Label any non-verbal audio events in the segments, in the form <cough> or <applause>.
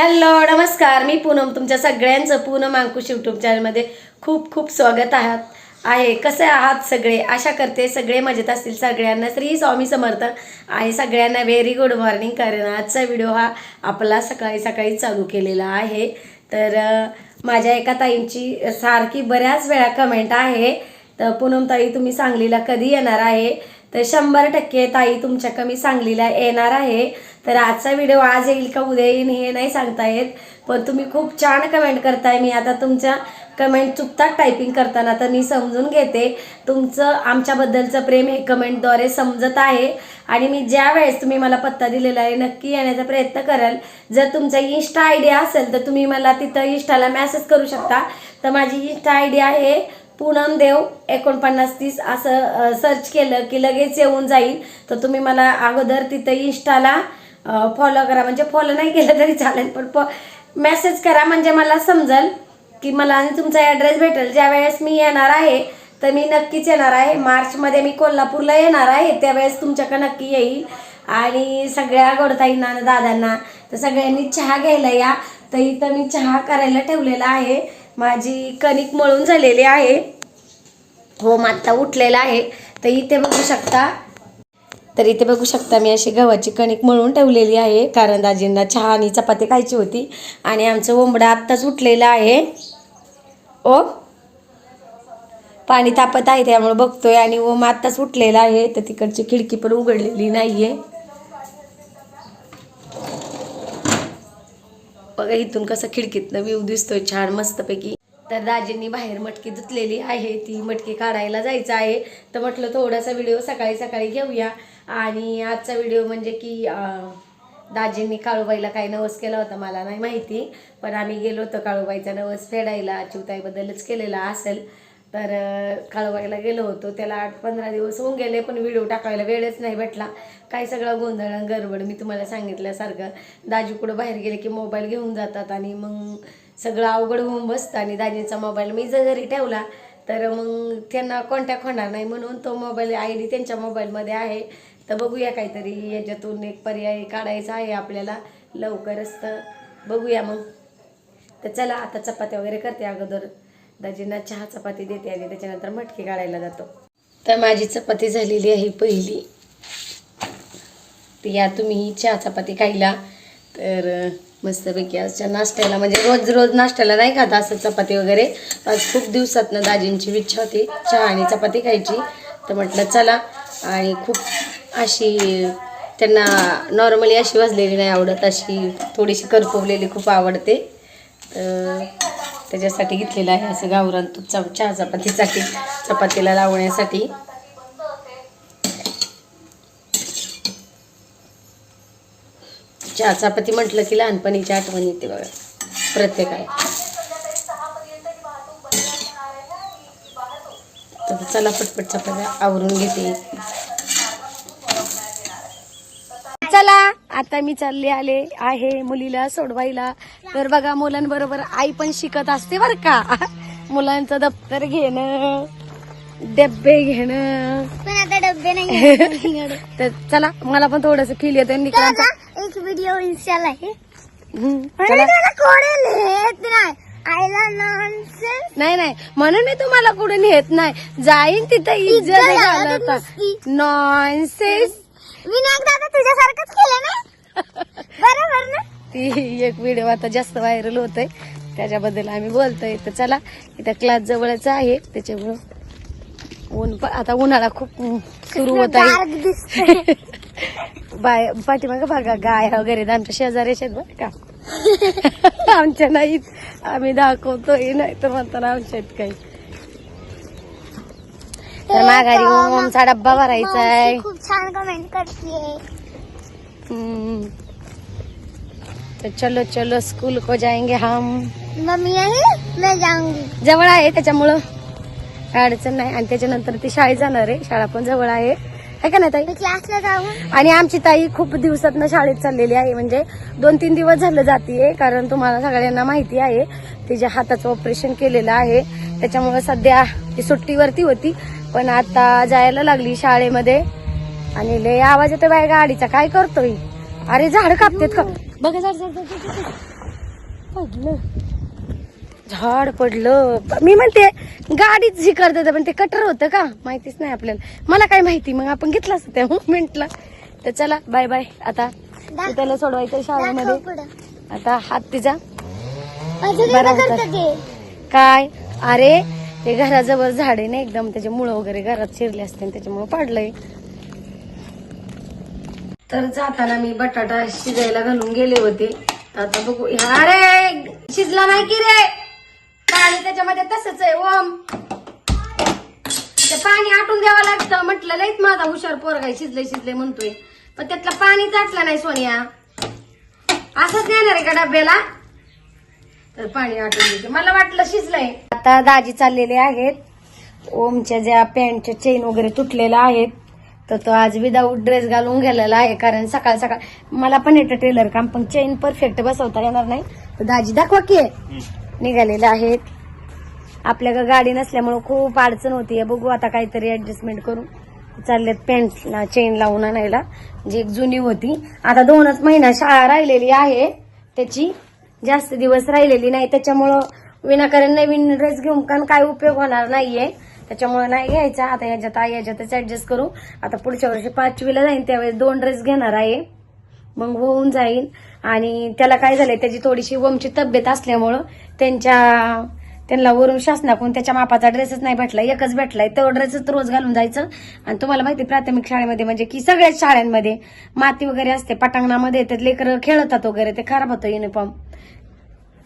Hello नमस्कार. मी पूनम तुमच्या सगळ्यांचं पूनम अंकुश यूट्यूब चॅनलमध्ये खूप खूप स्वागत आहात आहे. कसे आहात सगळे? आशा करते सगळे मजेत असतील. सगळ्यांना श्री स्वामी समर्थ आणि सगळ्यांना व्हेरी गुड मॉर्निंग कारण आजचा व्हिडिओ हा आपला सकाळी सकाळी चालू केलेला आहे. तर माझ्या एका ताईंची सारखी बऱ्याच वेळा कमेंट आहे. तर पूनम ताई तुम्ही सांगलीला कधी येणार आहे? तर शंभर टक्के ताई तुमच्या कमी सांगलीला येणार आहे. तर आजचा व्हिडिओ आज येईल का उद्या येईल हे नाही सांगता येत. पण तुम्ही खूप छान कमेंट करताय. मी आता तुमच्या कमेंट चुकतात टायपिंग करताना तर मी समजून घेते. तुमचं आमच्याबद्दलचं प्रेम हे कमेंटद्वारे समजत आहे. आणि मी ज्या वेळेस तुम्ही मला पत्ता दिलेला आहे नक्की येण्याचा प्रयत्न कराल. जर तुमचा इन्स्टा आय डी असेल तर तुम्ही मला तिथं इन्स्टाला मॅसेज करू शकता. तर माझी इन्स्टा आय डी आहे पूनम देव एकोणपन्नास तीस असं सर्च केलं की लगेच येऊन जाईल. तर तुम्ही मला अगोदर तिथं इन्स्टाला फॉलो करा. म्हणजे फॉलो नाही केलं तरी चालेल पण मेसेज करा. म्हणजे मला समजेल की मला आणि तुमचा ॲड्रेस भेटेल. ज्या वेळेस मी येणार आहे तर मी नक्कीच येणार आहे. मार्चमध्ये मी कोल्हापूरला येणार आहे. त्यावेळेस तुमच्याकडे नक्की येईल. आणि सगळ्या गोडताईंना दादांना तर सगळ्यांनी चहा घ्यायला या. तर इथं मी चहा करायला ठेवलेला आहे. माझी कणिक मळून झालेली आहे. हो आत्ता उठलेला आहे. तर इथे बघू शकता. तर इथे बघू शकता मी अशी गव्हाची कणिक मळून ठेवलेली आहे. कारण दाजींना चहा आणि चपाती खायची होती. आणि आमचं ओंबडा आत्ताच उठलेलं आहे. ओ? पाणी तापत आहे त्यामुळे बघतोय आणि ओम आत्ताच उठलेला आहे. तर तिकडची खिडकी पण उघडलेली नाहीये. बघा इथून कसं खिडकीतनं व्ह्यू दिसतोय छान मस्तपैकी. तर दाजींनी बाहेर मटकी धुतलेली आहे. ती मटकी काढायला जायचं आहे. तर म्हटलं थोडासा व्हिडिओ सकाळी सकाळी घेऊया. आणि आजचा व्हिडिओ म्हणजे की दाजींनी काळूबाईला काही नवस केला होता मला नाही माहिती पण आम्ही गेलो होतो काळूबाईचा नवस फेडायला चिवताईबद्दलच केलेला असेल. तर काळूबाईला गेलो होतो त्याला आठ पंधरा दिवस होऊन गेले पण व्हिडिओ टाकायला वेळच नाही भेटला. काय सगळं गोंधळ आणि गडबड मी तुम्हाला सांगितल्यासारखं. दाजी कुठं बाहेर गेले की मोबाईल घेऊन जातात आणि मग सगळं अवघड होऊन बसतं आणि दाजींचा मोबाईल मी जर घरी ठेवला तर मग त्यांना कॉन्टॅक्ट होणार नाही. म्हणून तो मोबाईल आय डी त्यांच्या मोबाईलमध्ये आहे. तर बघूया काहीतरी याच्यातून एक पर्याय काढायचा आहे आपल्याला लवकरच तर. बघूया मग. तर चला आता चपात्या वगैरे करते अगोदर. दाजींना चहा चपाती देते आणि त्याच्यानंतर मटकी काढायला जातो. तर माझी चपाती झालेली आहे पहिली. तर या तुम्ही चहा चपाती खायला. तर मस्तपैकी आजच्या नाश्त्याला म्हणजे रोज रोज नाश्त्याला नाही खात असं चपाती वगैरे. आज खूप दिवसातनं दाजींची इच्छा होती चहा आणि चपाती खायची. तर म्हटलं चला आणि खूप अशी त्यांना नॉर्मली अशी वाजलेली नाही आवडत अशी थोडीशी करपवलेली खूप आवडते. तर त्याच्यासाठी घेतलेलं आहे असं गावरान तूप चा चहा चपातीसाठी चपातीला लावण्यासाठी. चहा चपाती म्हटलं की लहानपणीची आठवण येते बघा प्रत्येकाला तर चला पटपट चपात्या आवरून घेते चला आता मी चालले आले आहे मुलीला सोडवायला. तर बघा मुलांबरोबर आई पण शिकत असते बर का. मुलांचं दप्तर घेणं डब्बे घेणं. पण आता डब्बे नाही <laughs> तर चला मला पण थोडस फील येतं एक व्हिडिओ इन्स्टाला आहे. नाही? आईला नाही नाही. म्हणून मी तुम्हाला कुठून येत नाही. जाईन तिथं इज्जत नुसती. नॉनसेस मी आता तुझ्यासारखंच केलं ना? बरोबर ना? ती एक व्हिडिओ आता जास्त व्हायरल होतोय. त्याच्याबद्दल आम्ही बोलतोय. तर चला इथं क्लास जवळच आहे. त्याच्यामुळं ऊन आता उन्हाळा खूप सुरू होत आहे. <laughs> बाय पाठीमागं बघा गाय वगैरे आमच्या शेजाऱ्याच्या बरं का. <laughs> आमच्या नाहीत. आम्ही दाखवतोय नाही तर म्हणताना आमच्या आहेत काही. तर माघारी ओमचा डब्बा भरायचा आहे खूप छान कमेंट करते. तो चलो चलो स्कूल को जाएंगे हम। मम्मी आहे मैं जाऊंगी। जवळ आहे त्याच्यामुळं. काय अडचण नाही. आणि त्याच्यानंतर ती शाळेत जाणार आहे. शाळा पण जवळ आहे. है का नाही ताई? क्लासला जाऊ? आणि आमची ताई खूप दिवसातनं शाळेत चाललेली आहे. म्हणजे दोन तीन दिवस झालं जातीये कारण तुम्हाला सगळ्यांना माहिती आहे तिच्या हाताचं ऑपरेशन केलेलं आहे. त्याच्यामुळे सध्या ती सुट्टीवरती होती पण आता जायला लागली शाळेमध्ये. आणि लय आवाज येतो बाय गाडीचा. काय करतोय? अरे झाड कापतेत का? बघा झाड. पडलं. झाड पडलं. मी म्हणते गाडीच ही करते पण ते कटर होतं का? माहितीच नाही आपल्याला. मला काय माहिती? मग आपण घेतलं असतं त्या मुवमेंटला तर चला बाय बाय. आता त्याला सोडवायचं शाळेमध्ये. आता हात तिचा. बरं काय? अरे ते घराजवळ झाड ना एकदम त्याचे मुळं वगैरे घरात शिरले असते आणि त्याच्यामुळे पाडलंय. तर जाताना मी बटाटा शिजायला घालून गेले होते. आता बघू अरे शिजला नाही की रे? पाणी त्याच्यामध्ये तसंच आहे ओम. ते पाणी आटून द्यावं लागतं. म्हटलं नाहीत माझा हुशार पोरगाय शिजले शिजले म्हणतोय. पण त्यातलं पाणी टाकलं नाही सोनिया. असंच नेणार आहे का डब्याला? तर पाणी आटून देते. मला वाटलं शिजलंय. आता दाजी चाललेले आहेत. ओमच्या ज्या पॅन्टच्या चेन वगैरे तुटलेल्या आहेत तर तो आज विदाऊट ड्रेस घालून गेलेला आहे कारण सकाळ सकाळ मला पण येतं टेलर काम पण चेन परफेक्ट बसवता येणार नाही. तर दाजी दाखवा की निघालेले आहेत. आपल्याकडे गाडी नसल्यामुळे खूप अडचण होती बघू आता काहीतरी ऍडजस्टमेंट करू. चाललेत पॅन्टला चेन लावून आणायला. जी एक जुनी होती. आता दोनच महिना शाळा राहिलेली आहे. त्याची जास्त दिवस राहिलेली नाही. त्याच्यामुळं विनाकारण नवीन ड्रेस घेऊन कारण काय उपयोग होणार नाहीये. त्याच्यामुळे नाही घ्यायचा. आता याच्यात आहे याच्यातच ऍडजस्ट करू. आता पुढच्या वर्षी पाचवीला जाईन त्यावेळेस दोन ड्रेस घेणार आहे. मग होऊन जाईल आणि त्याला काय झालंय त्याची थोडीशी वमची तब्येत असल्यामुळं त्यांच्या त्यांना वरून शासनाकडून त्याच्या मापाचा ड्रेसच नाही भेटला. एकच भेटलाय. तो ड्रेसच रोज घालून जायचं. आणि तुम्हाला माहिती प्राथमिक शाळेमध्ये म्हणजे की सगळ्याच शाळांमध्ये माती वगैरे असते. पटांगणामध्ये ते लेकरं खेळतात वगैरे. ते खराब होतं युनिफॉर्म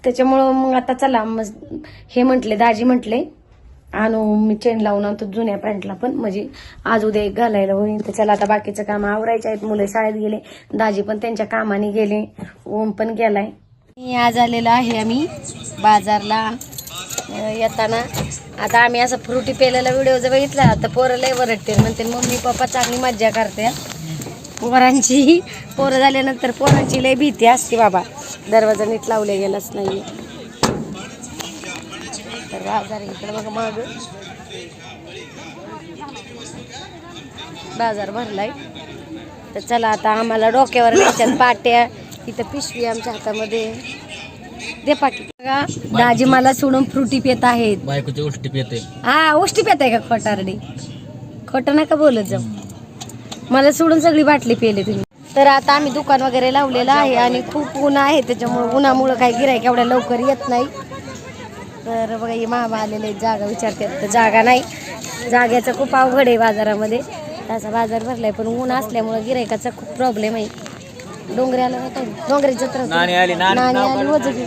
त्याच्यामुळं मग आता चला. मग हे म्हटले दाजी म्हटले आणू मी चेन लावून आणतो जुन्या पॅन्टला पण. म्हणजे आज उद्या एक घालायला होईल तर चला आता बाकीचं काम आवरायचे आहेत. मुलं शाळेत गेले. दाजी पण त्यांच्या कामाने गेले. ओम पण गेलाय. मी आज आलेलो आहे आम्ही बाजारला. येताना. आता आम्ही असं फ्रुटी पेलेला व्हिडिओ जर बघितला तर पोरं लय वरटते म्हणते मम्मी पप्पा चांगली मज्जा करते. पोरांची पोरं झाल्यानंतर पोरांची लय भीती असते बाबा. दरवाजा नीट लावले गेलाच नाही इकडे बघा माग. बाजार भरलाय. तर चला आता आम्हाला डोक्यावर न्यायच्यात पाट्या. इथं पिशवी आमच्या हातामध्ये. दे पाटी बघा दाजी मला सोडून फ्रुटी पित आहेत. बायकोची उलटी येते हा उष्टी पेत आहे का खोटारडी? खोटं नका बोलत जाऊ. मला सोडून सगळी बाटली पेले तुम्ही. तर आता आम्ही दुकान वगैरे लावलेलं आहे आणि खूप ऊन आहे त्याच्यामुळे उन्हामुळं काही गिरायक एवढ्या लवकर येत नाही. तर बघा हे मामा आलेले जागा विचारतात तर जागा नाही. जाग्याचं खूप अवघड आहे बाजारामध्ये. तसा बाजार भरलाय पण ऊन असल्यामुळं गिरायकाचा खूप प्रॉब्लेम आहे. डोंगऱ्याला होता डोंगरी जत्रा नाणी आली, नाणी नाणी आली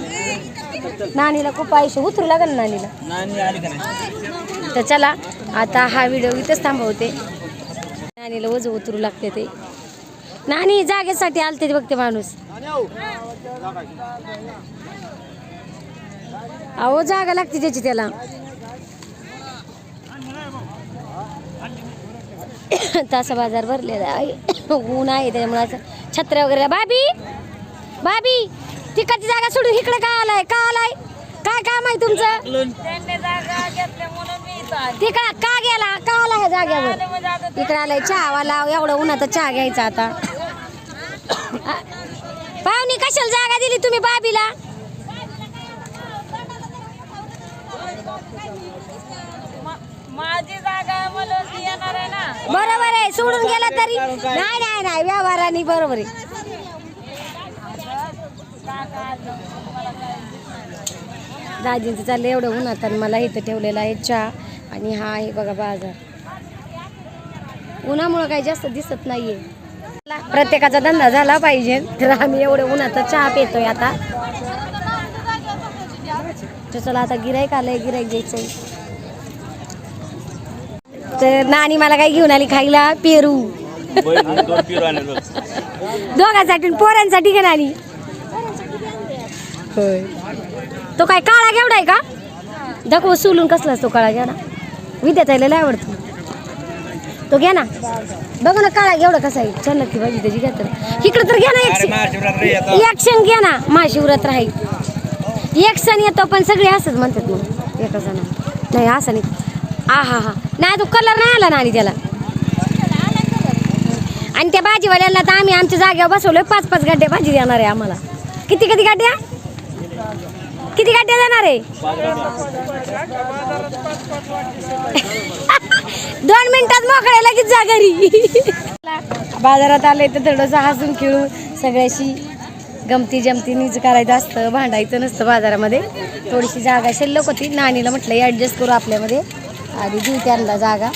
नानीला खूप आयुष्य उतरू लागेल ना नानीला नानी आली का नाही? तर चला आता हा व्हिडिओ इथंच थांबवते. नानीला वज उतरू लागते ते. नानी जागेसाठी आलते ते बघते माणूस. अहो जागा लागते त्याची त्याला. तासा बाजार भरलेला आहे. ऊन आहे त्याच्यामुळे असं छत्र्या वगैरे. बाबी बाबी तिकडची जागा सोडून इकडे का आलाय? का आलाय? काय काम आहे तुमचं? तिकडं का गेला? का आला ह्या जाग्यावर इकडे आलाय चहावाला एवढं उन्हात चहा घ्यायचा आता. पाहुणी कशाला जागा दिली तुम्ही बाबीला माझी जागा मला येणार आहे ना. बरोबर आहे सोडून गेला तरी. नाही नाही नाही व्यवहाराने बरोबर आहे. दाजींचं चाललं एवढं उन्हात आणि मला इथं ठेवलेला आहे चहा आणि हा आहे बघा बाजार. उन्हामुळं काही जास्त दिसत नाहीये. प्रत्येकाचा धंदा झाला पाहिजे तर आम्ही एवढं उन्हाचा चहा पितोय आता. तर चला आता गिराईक आलंय गिराईक घ्यायचंय. तर नानी मला काय घेऊन आली खायला? पेरू. दोघांसाठी पोरांसाठी का नानी तो काय काळा घेवडा आहे का? दाखव सोलून कसला असतो काळा घ्या ना विद्याताईला लय आवडतो. तो घ्या ना. बघ ना काळा घेवडा कसा आहे. छान नक्की भाजी त्याची घ्या तर. इकडं तर घ्या ना अरे एक महाशिवरात्री येतात. एक क्षण घ्या ना. महाशिवरात्र आहे. एक सण येतो पण सगळे असंच म्हणतात मग एका जण नाही असं नाही. आ हा हा. नाही तो कलर नाही आला ना आणि त्याला. आणि त्या भाजीवाल्याला तर आम्ही आमच्या जागेवर बसवलोय पाच पाच गाड्या भाजी देणार आहे आम्हाला. किती किती गाड्या? किती गाड्या जाणार आहे? <laughs> दोन मिनिटात मोकळ्या लगेच जा घरी. <laughs> बाजारात आले तर थोडंसं हसून खेळून सगळ्याशी गमती जमतीनीच करायचं असतं भांडायचं नसतं बाजारामध्ये. थोडीशी जागा शिल्लक होती. नानीला म्हटलं ॲडजस्ट करू आपल्यामध्ये. आणि देऊ त्यांना जागा.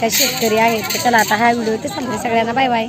काय शेतकरी आहेत. चला आता हा व्हिडिओ ते सांगते सगळ्यांना बाय बाय